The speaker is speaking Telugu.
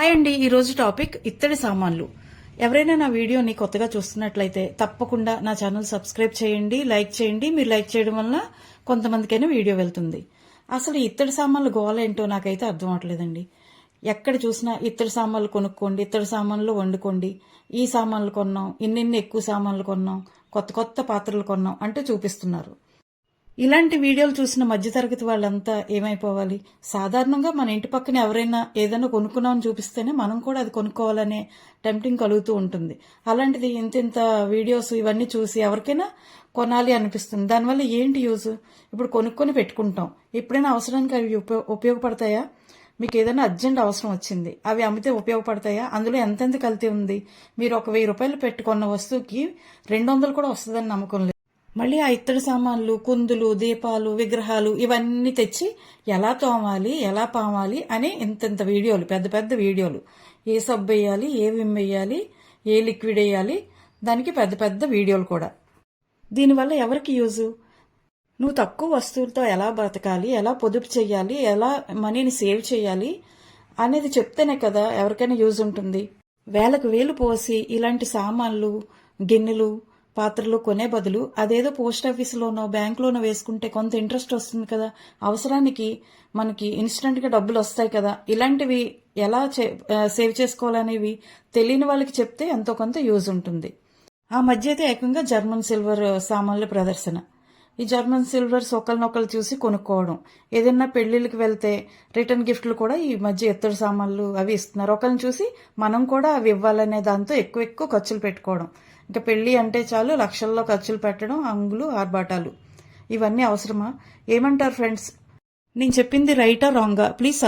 హాయ్ అండి ఈరోజు టాపిక్ ఇత్తడి సామాన్లు. ఎవరైనా నా వీడియోని కొత్తగా చూస్తున్నట్లయితే తప్పకుండా నా ఛానల్ సబ్స్క్రైబ్ చేయండి లైక్ చేయండి. మీరు లైక్ చేయడం వల్ల కొంతమందికైనా వీడియో వెళ్తుంది. అసలు ఇత్తడి సామాన్లు గోల ఏంటో నాకైతే అర్థం అవట్లేదండి. ఎక్కడ చూసినా ఇత్తడి సామాన్లు కొనుక్కోండి ఇత్తడి సామాన్లు వండుకోండి. ఈ సామాన్లు కొన్నాం ఇన్నిన్ని ఎక్కువ సామాన్లు కొన్నాం కొత్త కొత్త పాత్రలు కొన్నాం అంటే చూపిస్తున్నారు. ఇలాంటి వీడియోలు చూసిన మధ్యతరగతి వాళ్ళంతా ఏమైపోవాలి? సాధారణంగా మన ఇంటి పక్కన ఎవరైనా ఏదైనా కొనుక్కున్నామని చూపిస్తేనే మనం కూడా అది కొనుక్కోవాలనే టెంప్టింగ్ కలుగుతూ ఉంటుంది. అలాంటిది ఇంత ఇంత వీడియోస్ ఇవన్నీ చూసి ఎవరికైనా కొనాలి అనిపిస్తుంది. దానివల్ల ఏంటి యూజ్? ఇప్పుడు కొనుక్కొని పెట్టుకుంటాం. ఎప్పుడైనా అవసరానికి అవి ఉపయోగపడతాయా? మీకు ఏదైనా అర్జెంట్ అవసరం వచ్చింది. అవి అమ్మితే ఉపయోగపడతాయా? అందులో ఎంతెంత కల్తీ ఉంది? మీరు ఒక వెయ్యి రూపాయలు పెట్టుకున్న వస్తువుకి రెండు వందలు కూడా వస్తుందని నమ్మకం లేదు. మళ్ళీ ఆ ఇత్తడి సామాన్లు కుందులు దీపాలు విగ్రహాలు ఇవన్నీ తెచ్చి ఎలా తోమాలి ఎలా పామాలి అని ఇంతంత వీడియోలు పెద్ద పెద్ద వీడియోలు. ఏ సబ్బు వేయాలి ఏ విమ్ వేయాలి ఏ లిక్విడ్ వేయాలి దానికి పెద్ద పెద్ద వీడియోలు కూడా. దీనివల్ల ఎవరికి యూజు? నువ్వు తక్కువ వస్తువులతో ఎలా బ్రతకాలి ఎలా పొదుపు చేయాలి ఎలా మనీని సేవ్ చేయాలి అనేది చెప్తేనే కదా ఎవరికైనా యూజ్ ఉంటుంది. వేలకు వేలు పోసి ఇలాంటి సామాన్లు గిన్నెలు పాత్రలు కొనే బదులు అదేదో పోస్ట్ ఆఫీసులోనో బ్యాంకులోనో వేసుకుంటే కొంత ఇంట్రెస్ట్ వస్తుంది కదా. అవసరానికి మనకి ఇన్స్టెంట్గా డబ్బులు వస్తాయి కదా. ఇలాంటివి ఎలా చే- సేవ్ చేసుకోవాలనేవి తెలియని వాళ్ళకి చెప్తే ఎంతో కొంత యూజ్ ఉంటుంది. ఆ మధ్య అయితే ఏకంగా జర్మన్ సిల్వర్ సామాన్ల ప్రదర్శన. ఈ జర్మన్ సిల్వర్స్ ఒకరినొకరు చూసి కొనుక్కోవడం. ఏదైనా పెళ్ళిళ్ళకి వెళ్తే రిటర్న్ గిఫ్ట్లు కూడా ఈ మధ్య ఎత్తడి సామాన్లు అవి ఇస్తున్నారు. ఒకరిని చూసి మనం కూడా అవి ఇవ్వాలనే దాంతో ఎక్కువ ఎక్కువ ఖర్చులు పెట్టుకోవడం. ఇంకా పెళ్ళి అంటే చాలు లక్షల్లో ఖర్చులు పెట్టడం అంగులు ఆర్భాటాలు. ఇవన్నీ అవసరమా? ఏమంటారు ఫ్రెండ్స్? నేను చెప్పింది రైటా రాంగా? ప్లీజ్